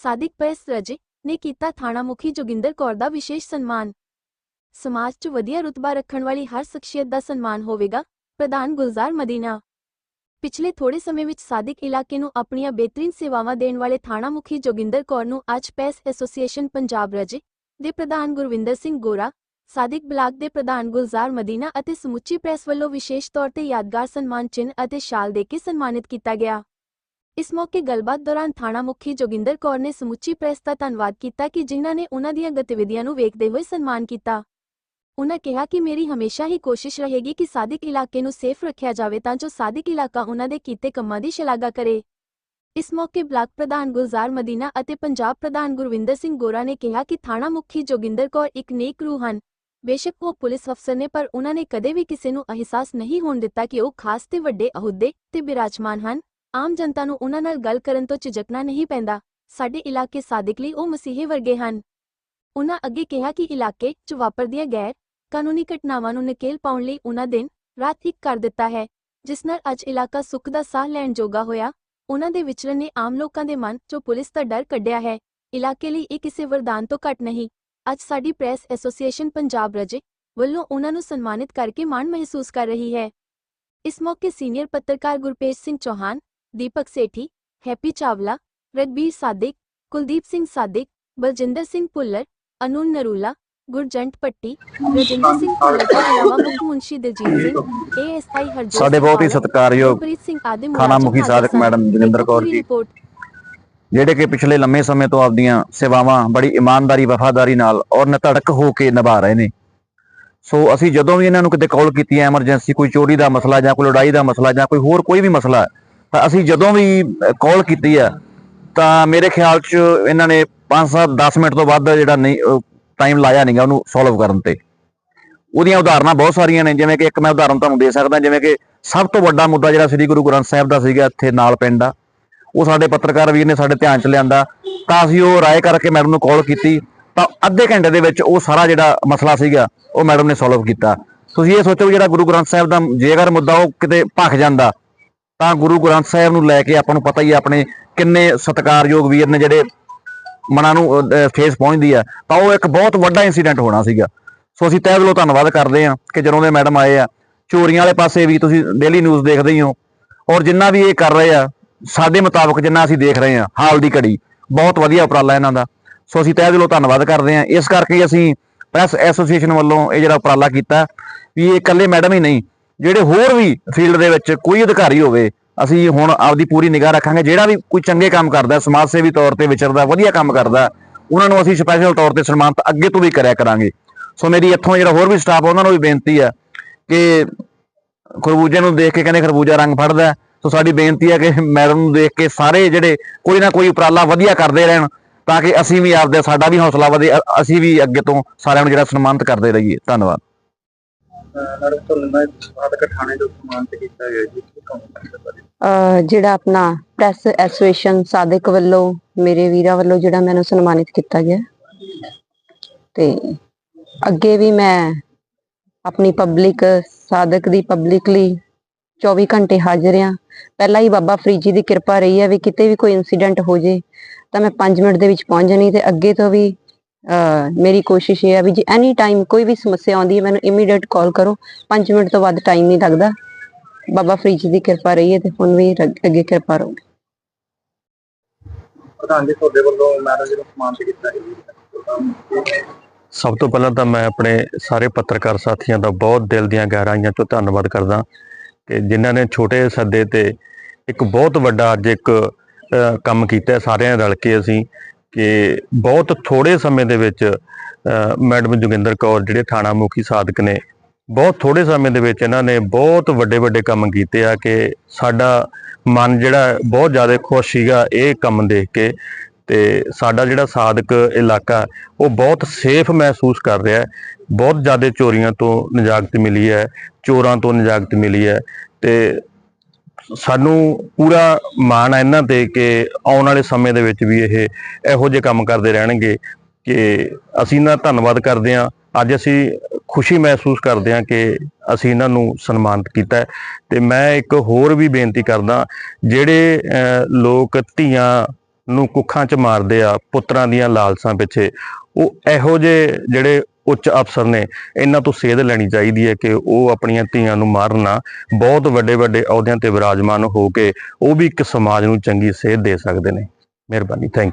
Sadiq press ਰਜੇ ਨੇ ਕੀਤਾ ਥਾਣਾ ਮੁਖੀ ਜੋਗਿੰਦਰ ਕੌਰ ਦਾ ਵਿਸ਼ੇਸ਼ ਸਨਮਾਨ। ਸਮਾਜ 'ਚ ਵਧੀਆ ਰੁਤਬਾ ਰੱਖਣ ਵਾਲੀ ਹਰ ਸ਼ਖਸੀਅਤ ਦਾ ਸਨਮਾਨ ਹੋਵੇਗਾ, ਪ੍ਰਧਾਨ ਗੁਲਜ਼ਾਰ ਮਦੀਨਾ। ਪਿਛਲੇ ਥੋੜੇ ਸਮੇਂ ਵਿੱਚ ਸਾਦਿਕ ਇਲਾਕੇ ਨੂੰ ਆਪਣੀਆਂ ਬਿਹਤਰੀਨ ਸੇਵਾਵਾਂ ਦੇਣ ਵਾਲੇ ਥਾਣਾ ਮੁਖੀ ਜੋਗਿੰਦਰ ਕੌਰ ਨੂੰ ਅੱਜ ਪ੍ਰੈਸ ਐਸੋਸੀਏਸ਼ਨ ਪੰਜਾਬ ਰਜੇ ਦੇ ਪ੍ਰਧਾਨ ਗੁਰਵਿੰਦਰ ਸਿੰਘ ਗੋਰਾ, ਸਾਦਿਕ ਬਲਾਕ ਦੇ ਪ੍ਰਧਾਨ ਗੁਲਜ਼ਾਰ ਮਦੀਨਾ ਅਤੇ ਸਮੁੱਚੀ ਪ੍ਰੈਸ ਵੱਲੋਂ ਵਿਸ਼ੇਸ਼ ਤੌਰ ਤੇ ਯਾਦਗਾਰ ਸਨਮਾਨ ਚਿੰਨ੍ਹ ਅਤੇ ਸ਼ਾਲ ਦੇ ਕੇ ਸਨਮਾਨਿਤ ਕੀਤਾ ਗਿਆ। ਇਸ ਮੌਕੇ ਗੱਲਬਾਤ ਦੌਰਾਨ ਥਾਣਾ ਮੁਖੀ ਜੋਗਿੰਦਰ ਕੌਰ ਨੇ ਸਮੁੱਚੀ ਪ੍ਰੈਸ ਦਾ ਧੰਨਵਾਦ ਕੀਤਾ ਕਿ ਜਿਨ੍ਹਾਂ ਨੇ ਉਹਨਾਂ ਦੀਆਂ ਗਤੀਵਿਧੀਆਂ ਨੂੰ ਵੇਖਦੇ ਹੋਏ ਸਨਮਾਨ ਕੀਤਾ। ਉਨ੍ਹਾਂ ਕਿਹਾ ਕਿ ਮੇਰੀ ਹਮੇਸ਼ਾ ਹੀ ਕੋਸ਼ਿਸ਼ ਰਹੇਗੀ ਕਿ ਸਾਦਿਕ ਇਲਾਕੇ ਨੂੰ ਸੇਫ ਰੱਖਿਆ ਜਾਵੇ ਤਾਂ ਜੋ ਸਾਦਿਕ ਇਲਾਕਾ ਉਹਨਾਂ ਦੇ ਕੀਤੇ ਕੰਮਾਂ ਦੀ ਸ਼ਲਾਘਾ ਕਰੇ। ਇਸ ਮੌਕੇ ਬਲਾਕ ਪ੍ਰਧਾਨ ਗੁਲਜ਼ਾਰ ਮਦੀਨਾ ਅਤੇ ਪੰਜਾਬ ਪ੍ਰਧਾਨ ਗੁਰਵਿੰਦਰ ਸਿੰਘ ਗੋਰਾ ਨੇ ਕਿਹਾ ਕਿ ਥਾਣਾ ਮੁਖੀ ਜੋਗਿੰਦਰ ਕੌਰ ਇੱਕ ਨੇਕ ਰੂਹ ਹਨ। ਬੇਸ਼ੱਕ ਉਹ ਪੁਲਿਸ ਅਫਸਰ ਨੇ, ਪਰ ਉਹਨਾਂ ਨੇ ਕਦੇ ਵੀ ਕਿਸੇ ਨੂੰ ਅਹਿਸਾਸ ਨਹੀਂ ਹੋਣ ਦਿੱਤਾ ਕਿ ਉਹ ਖਾਸ ਤੇ ਵੱਡੇ ਅਹੁਦੇ ਤੇ ਬਿਰਾਜਮਾਨ ਹਨ। ਆਮ ਜਨਤਾ ਨੂੰ ਉਹਨਾਂ ਨਾਲ ਗੱਲ ਕਰਨ ਤੋਂ ਝਿਜਕਣਾ ਨਹੀਂ ਪੈਂਦਾ। ਸਾਡੇ ਇਲਾਕੇ ਸਾਦਿਕ ਲਈ ਉਹ ਮਸੀਹੇ ਵਰਗੇ ਹਨ। ਉਹਨਾਂ ਅੱਗੇ ਕਿਹਾ ਕਿ ਇਲਾਕੇ 'ਚ ਵਾਪਰਦੀਆਂ ਗੈਰ ਕਾਨੂੰਨੀ ਘਟਨਾਵਾਂ ਨੂੰ ਨਕੇਲ ਪਾਉਣ ਲਈ ਉਹਨਾਂ ਦਿਨ ਰਾਤ ਇੱਕ ਕਰ ਦਿੱਤਾ ਹੈ, ਜਿਸ ਨਾਲ ਅੱਜ ਇਲਾਕਾ ਸੁੱਖ ਦਾ ਸਾਹ ਲੈਣ ਜੋਗਾ ਹੋਇਆ। ਉਹਨਾਂ ਦੇ ਵਿਚਰਨ ਨੇ ਆਮ ਲੋਕਾਂ ਦੇ ਮਨ 'ਚੋਂ ਪੁਲਿਸ ਦਾ ਡਰ ਕੱਢਿਆ ਹੈ। ਇਲਾਕੇ ਲਈ ਇਹ ਕਿਸੇ ਵਰਦਾਨ ਤੋਂ ਘੱਟ ਨਹੀਂ। ਅੱਜ ਸਾਡੀ ਪ੍ਰੈਸ ਐਸੋਸੀਏਸ਼ਨ ਪੰਜਾਬ ਰਜੇ ਵੱਲੋਂ ਉਹਨਾਂ ਨੂੰ ਸਨਮਾਨਿਤ ਕਰਕੇ ਮਾਣ ਮਹਿਸੂਸ ਕਰ ਰਹੀ ਹੈ। ਇਸ ਮੌਕੇ ਸੀਨੀਅਰ ਪੱਤਰਕਾਰ ਗੁਰਪੇਸ਼ ਸਿੰਘ ਚੌਹਾਨ ਦੀਪਕ ਸੇਠੀ ਹੈਪੀ ਚਾਵਲਾ ਰਗਬੀਰ ਸਾਦਿਕ ਕੁਲਦੀਪ ਸਿੰਘ ਸਾਦਿਕ ਬਲਜਿੰਦਰ ਸਿੰਘ ਭੁੱਲਰ ਅਨੁਨ ਨਰੂਲਾ ਗੁਰਜੰਟ ਪੱਟੀ ਰਜਿੰਦਰ ਸਿੰਘ ਭੁੱਲਰ ਤੋਂ ਇਲਾਵਾ ਮੁੱਖ ਮੁੰਸ਼ੀ ਦਲਜੀਤ ਸਿੰਘ ਏਐਸਆਈ ਹਰਜੋਤ ਸਾਡੇ ਬਹੁਤ ਹੀ ਸਤਿਕਾਰਯੋਗ ਮੁਲਾਜ਼ਮ ਮੁਖੀ ਸਾਦਕ। ਮੈਡਮ ਜੋਗਿੰਦਰ ਕੌਰ ਜੀ। ਜਿਹੜੇ ਕਿ ਪਿਛਲੇ ਲੰਮੇ ਸਮੇਂ ਤੋਂ ਆਪਦੀਆਂ ਸੇਵਾਵਾਂ ਬੜੀ ਇਮਾਨਦਾਰੀ ਵਫਾਦਾਰੀ ਨਾਲ ਔਰ ਨਿਤੜਕ ਹੋ ਕੇ ਨਿਭਾ ਰਹੇ ਨੇ। ਸੋ ਅਸੀਂ ਜਦੋਂ ਵੀ ਇਹਨਾਂ ਨੂੰ ਕਿਤੇ ਕਾਲ ਕੀਤੀ ਹੈ ਐਮਰਜੈਂਸੀ ਕੋਈ ਚੋਰੀ ਦਾ ਮਸਲਾ ਜਾਂ ਕੋਈ ਲੜਾਈ ਦਾ ਮਸਲਾ ਜਾਂ ਕੋਈ ਹੋਰ ਕੋਈ ਵੀ ਮਸਲਾ ਹੈ, ਤਾਂ ਅਸੀਂ ਜਦੋਂ ਵੀ ਕਾਲ ਕੀਤੀ ਆ, ਤਾਂ ਮੇਰੇ ਖਿਆਲ 'ਚ ਇਹਨਾਂ ਨੇ 5-7 10 ਮਿੰਟ ਤੋਂ ਵੱਧ ਜਿਹੜਾ ਨਹੀਂ ਟਾਈਮ ਲਾਇਆ ਨਹੀਂਗਾ ਉਹਨੂੰ ਸੋਲਵ ਕਰਨ ਤੇ। ਉਹਦੀਆਂ ਉਦਾਹਰਨਾਂ ਬਹੁਤ ਸਾਰੀਆਂ ਨੇ, ਜਿਵੇਂ ਕਿ ਇੱਕ ਮੈਂ ਉਦਾਹਰਨ ਤੁਹਾਨੂੰ ਦੇ ਸਕਦਾ, ਜਿਵੇਂ ਕਿ ਸਭ ਤੋਂ ਵੱਡਾ ਮੁੱਦਾ ਜਿਹੜਾ ਸ੍ਰੀ ਗੁਰੂ ਗ੍ਰੰਥ ਸਾਹਿਬ ਦਾ ਸੀਗਾ ਇੱਥੇ ਨਾਲ ਪਿੰਡ ਆ ਉਹ ਸਾਡੇ ਪੱਤਰਕਾਰ ਵੀਰ ਨੇ ਸਾਡੇ ਧਿਆਨ ਚ ਲਿਆਂਦਾ, ਤਾਂ ਅਸੀਂ ਉਹ ਰਾਏ ਕਰਕੇ ਮੈਡਮ ਨੂੰ ਕਾਲ ਕੀਤੀ, ਤਾਂ ਅੱਧੇ ਘੰਟੇ ਦੇ ਵਿੱਚ ਉਹ ਸਾਰਾ ਜਿਹੜਾ ਮਸਲਾ ਸੀਗਾ, ਉਹ ਮੈਡਮ ਨੇ ਸੋਲਵ ਕੀਤਾ। ਤੁਸੀਂ ਇਹ ਸੋਚੋ ਵੀ ਜਿਹੜਾ ਗੁਰੂ ਗ੍ਰੰਥ ਸਾਹਿਬ ਦਾ ਜੇਕਰ ਮੁੱਦਾ ਉਹ ਕਿਤੇ ਭਖ ਜਾਂਦਾ ਤਾਂ ਗੁਰੂ ਗ੍ਰੰਥ ਸਾਹਿਬ ਨੂੰ ਲੈ ਕੇ ਆਪਾਂ ਨੂੰ ਪਤਾ ਹੀ ਹੈ ਆਪਣੇ ਕਿੰਨੇ ਸਤਿਕਾਰਯੋਗ ਵੀਰ ਨੇ ਜਿਹੜੇ ਮਨਾਂ ਨੂੰ ਫੇਸ ਪਹੁੰਚਦੀ ਆ। ਤਾਂ ਉਹ ਇੱਕ ਬਹੁਤ ਵੱਡਾ ਇਨਸੀਡੈਂਟ ਹੋਣਾ ਸੀਗਾ। ਸੋ ਅਸੀਂ ਤਹਿ ਦਿਲੋਂ ਧੰਨਵਾਦ ਕਰਦੇ ਹਾਂ ਕਿ ਜਦੋਂ ਦੇ ਮੈਡਮ ਆਏ ਆ। ਚੋਰੀਆਂ ਵਾਲੇ ਪਾਸੇ ਵੀ ਤੁਸੀਂ ਡੇਲੀ ਨਿਊਜ਼ ਦੇਖਦੇ ਹੀ ਹੋ। ਔਰ ਜਿੰਨਾ ਵੀ ਇਹ ਕਰ ਰਹੇ ਆ, ਸਾਡੇ ਮੁਤਾਬਕ ਜਿੰਨਾ ਅਸੀਂ ਦੇਖ ਰਹੇ ਹਾਂ, ਹਾਲ ਦੀ ਘੜੀ, ਬਹੁਤ ਵਧੀਆ ਉਪਰਾਲਾ ਇਹਨਾਂ ਦਾ। ਸੋ ਅਸੀਂ ਤਹਿ ਦਿਲੋਂ ਧੰਨਵਾਦ ਕਰਦੇ ਹਾਂ। ਇਸ ਕਰਕੇ ਅਸੀਂ ਪ੍ਰੈਸ ਐਸੋਸੀਏਸ਼ਨ ਵੱਲੋਂ ਇਹ ਜਿਹੜਾ ਉਪਰਾਲਾ ਕੀਤਾ ਵੀ ਇਹ ਇਕੱਲੇ ਮੈਡਮ ਹੀ ਨਹੀਂ ਜਿਹੜੇ ਹੋਰ ਵੀ ਫੀਲਡ ਦੇ ਵਿੱਚ ਕੋਈ ਅਧਿਕਾਰੀ ਹੋਵੇ, ਅਸੀਂ ਹੁਣ ਆਪਦੀ ਪੂਰੀ ਨਿਗਾਹ ਰੱਖਾਂਗੇ। ਜਿਹੜਾ ਵੀ ਕੋਈ ਚੰਗੇ ਕੰਮ ਕਰਦਾ, ਸਮਾਜ ਸੇਵੀ ਤੌਰ ਤੇ ਵਿਚਰਦਾ, ਵਧੀਆ ਕੰਮ ਕਰਦਾ, ਉਹਨਾਂ ਨੂੰ ਅਸੀਂ ਸਪੈਸ਼ਲ ਤੌਰ ਤੇ ਸਨਮਾਨਿਤ ਅੱਗੇ ਤੋਂ ਵੀ ਕਰਿਆ ਕਰਾਂਗੇ। ਸੋ ਮੇਰੀ ਇੱਥੋਂ ਜਿਹੜਾ ਹੋਰ ਵੀ ਸਟਾਫ ਉਹਨਾਂ ਨੂੰ ਵੀ ਬੇਨਤੀ ਹੈ ਕਿ ਖਰਬੂਜੇ ਨੂੰ ਦੇਖ ਕੇ ਕਹਿੰਦੇ ਖਰਬੂਜਾ ਰੰਗ ਫੜਦਾ ਸੋ ਸਾਡੀ ਬੇਨਤੀ ਹੈ ਕਿ ਮੈਡਮ ਨੂੰ ਦੇਖ ਕੇ ਸਾਰੇ ਜਿਹੜੇ ਕੋਈ ਨਾ ਕੋਈ ਉਪਰਾਲਾ ਵਧੀਆ ਕਰਦੇ ਰਹਿਣ, ਤਾਂ ਕਿ ਅਸੀਂ ਵੀ ਆਪਦੇ, ਸਾਡਾ ਵੀ ਹੌਸਲਾ ਵਧੇ ਅਸੀਂ ਵੀ ਅੱਗੇ ਤੋਂ ਸਾਰਿਆਂ ਨੂੰ ਜਿਹੜਾ ਸਨਮਾਨਿਤ ਕਰਦੇ ਰਹੀਏ। ਧੰਨਵਾਦ। ਮੈਡਮ ਤੁਹਾਨੂੰ ਮੈਂ ਸਾਦਕ ਥਾਣੇ ਤੋਂ ਸਨਮਾਨਿਤ ਕੀਤਾ ਗਿਆ ਜੀ ਕੀ ਕਹੋਗੇ ਜਿਹੜਾ ਆਪਣਾ ਪ੍ਰੈਸ ਐਸੋਸੀਏਸ਼ਨ ਸਾਦਿਕ ਵੱਲੋਂ, ਮੇਰੇ ਵੀਰਾਂ ਵੱਲੋਂ ਜਿਹੜਾ ਮੈਨੂੰ ਸਨਮਾਨਿਤ ਕੀਤਾ ਗਿਆ। ਤੇ ਅੱਗੇ ਵੀ ਮੈਂ ਆਪਣੀ ਪਬਲਿਕ ਸਾਦਿਕ ਦੀ ਪਬਲਿਕ ਲਈ 24 ਘੰਟੇ ਹਾਜ਼ਰ ਆ ਪਹਿਲਾਂ ਹੀ ਬਾਬਾ ਫਰੀਦ ਜੀ ਦੀ ਕਿਰਪਾ ਰਹੀ ਹੈ ਵੀ ਕਿਤੇ ਵੀ ਕੋਈ ਇਨਸੀਡੈਂਟ ਹੋ ਜੇ, ਤਾਂ ਮੈਂ 5 ਮਿੰਟ ਦੇ ਵਿੱਚ ਪਹੁੰਚ ਜਾਣੀ ਤੇ ਅੱਗੇ ਤੋਂ ਵੀ ਮੇਰੀ ਕੋਸ਼ਿਸ਼ ਇਹ ਹੈ ਵੀ ਜੇ ਐਨੀ ਟਾਈਮ ਕੋਈ ਵੀ ਸਮੱਸਿਆ ਆਉਂਦੀ ਹੈ ਮੈਨੂੰ ਇਮੀਡੀਏਟ ਕਾਲ ਕਰੋ। 5 ਮਿੰਟ ਤੋਂ ਵੱਧ ਟਾਈਮ ਨਹੀਂ ਲੱਗਦਾ। ਬਾਬਾ ਫਰੀਦ ਜੀ ਦੀ ਕਿਰਪਾ ਰਹੀ ਹੈ ਤੇ ਹੁਣ ਵੀ ਅੱਗੇ ਕਿਰਪਾ ਰਹੂਗੀ। ਪ੍ਰਧਾਨ ਜੀ ਤੁਹਾਡੇ ਵੱਲੋਂ ਮੈਡਮ ਜੀ ਨੂੰ ਸਨਮਾਨਿਤ ਕੀਤਾ ਗਿਆ। ਜੀ ਸਭ ਤੋਂ ਪਹਿਲਾਂ ਤਾਂ ਮੈਂ ਆਪਣੇ ਸਾਰੇ ਪੱਤਰਕਾਰ ਸਾਥੀਆਂ ਦਾ ਬਹੁਤ ਦਿਲ ਦੀਆਂ ਗਹਿਰਾਈਆਂ ਤੋਂ ਧੰਨਵਾਦ ਕਰਦਾ ਕਿ ਜਿਨ੍ਹਾਂ ਨੇ ਛੋਟੇ ਸੱਦੇ ਤੇ ਇੱਕ ਬਹੁਤ ਵੱਡਾ ਅੱਜ ਇੱਕ ਕੰਮ ਕੀਤਾ ਸਾਰਿਆਂ ਰਲ ਕੇ ਅਸੀਂ ਕਿ ਬਹੁਤ ਥੋੜੇ ਸਮੇਂ ਦੇ ਵਿੱਚ ਮੈਡਮ ਜੋਗਿੰਦਰ ਕੌਰ ਜਿਹੜੇ ਥਾਣਾ ਮੁਖੀ ਸਾਧਕ ਨੇ, ਬਹੁਤ ਥੋੜੇ ਸਮੇਂ ਦੇ ਵਿੱਚ ਇਹਨਾਂ ਨੇ ਬਹੁਤ ਵੱਡੇ ਵੱਡੇ ਕੰਮ ਕੀਤੇ ਆ ਕਿ ਸਾਡਾ ਮਨ ਜਿਹੜਾ ਬਹੁਤ ਜ਼ਿਆਦਾ ਖੁਸ਼ ਸੀਗਾ ਇਹ ਕੰਮ ਦੇਖ ਕੇ ਤੇ ਸਾਡਾ ਜਿਹੜਾ ਸਾਧਕ ਇਲਾਕਾ ਉਹ ਬਹੁਤ ਸੇਫ ਮਹਿਸੂਸ ਕਰ ਰਿਹਾ ਹੈ। ਬਹੁਤ ਜ਼ਿਆਦਾ ਚੋਰੀਆਂ ਤੋਂ ਨਜਾਕਤ ਮਿਲੀ ਹੈ, ਚੋਰਾਂ ਤੋਂ ਨਿਜਾਤ ਮਿਲੀ ਹੈ ਤੇ ਸਾਨੂੰ ਪੂਰਾ ਮਾਣ ਹੈ ਇਹਨਾਂ ਤੇ ਕਿ ਆਉਣ ਵਾਲੇ ਸਮੇਂ ਦੇ ਵਿੱਚ ਵੀ ਇਹ ਇਹੋ ਜਿਹੇ ਕੰਮ ਕਰਦੇ ਰਹਿਣਗੇ ਕਿ ਅਸੀਂ ਇਹਨਾਂ ਦਾ ਧੰਨਵਾਦ ਕਰਦੇ ਹਾਂ। ਅੱਜ ਅਸੀਂ ਖੁਸ਼ੀ ਮਹਿਸੂਸ ਕਰਦੇ ਹਾਂ ਕਿ ਅਸੀਂ ਇਹਨਾਂ ਨੂੰ ਸਨਮਾਨਿਤ ਕੀਤਾ ਹੈ। ਤੇ ਮੈਂ ਇੱਕ ਹੋਰ ਵੀ ਬੇਨਤੀ ਕਰਦਾ, ਜਿਹੜੇ ਲੋਕ ਧੀਆਂ ਨੂੰ ਕੁੱਖਾਂ 'ਚ ਮਾਰਦੇ ਆ, ਪੁੱਤਰਾਂ ਦੀਆਂ ਲਾਲਸਾਂ ਪਿੱਛੇ, ਉਹ ਇਹੋ ਜਿਹੇ ਜਿਹੜੇ ਉੱਚ ਅਫਸਰ ਨੇ, ਇਹਨਾਂ ਤੋਂ ਸੇਧ ਲੈਣੀ ਚਾਹੀਦੀ ਹੈ ਕਿ ਉਹ ਆਪਣੀਆਂ ਧੀਆਂ ਨੂੰ ਮਾਰਨਾ ਬਹੁਤ ਵੱਡੇ ਵੱਡੇ ਅਹੁਦਿਆਂ ਤੇ ਵਿਰਾਜਮਾਨ ਹੋ ਕੇ ਉਹ ਵੀ ਇੱਕ ਸਮਾਜ ਨੂੰ ਚੰਗੀ ਸੇਧ ਦੇ ਸਕਦੇ ਨੇ। ਮਿਹਰਬਾਨੀ ਥੈਂਕ ਯੂ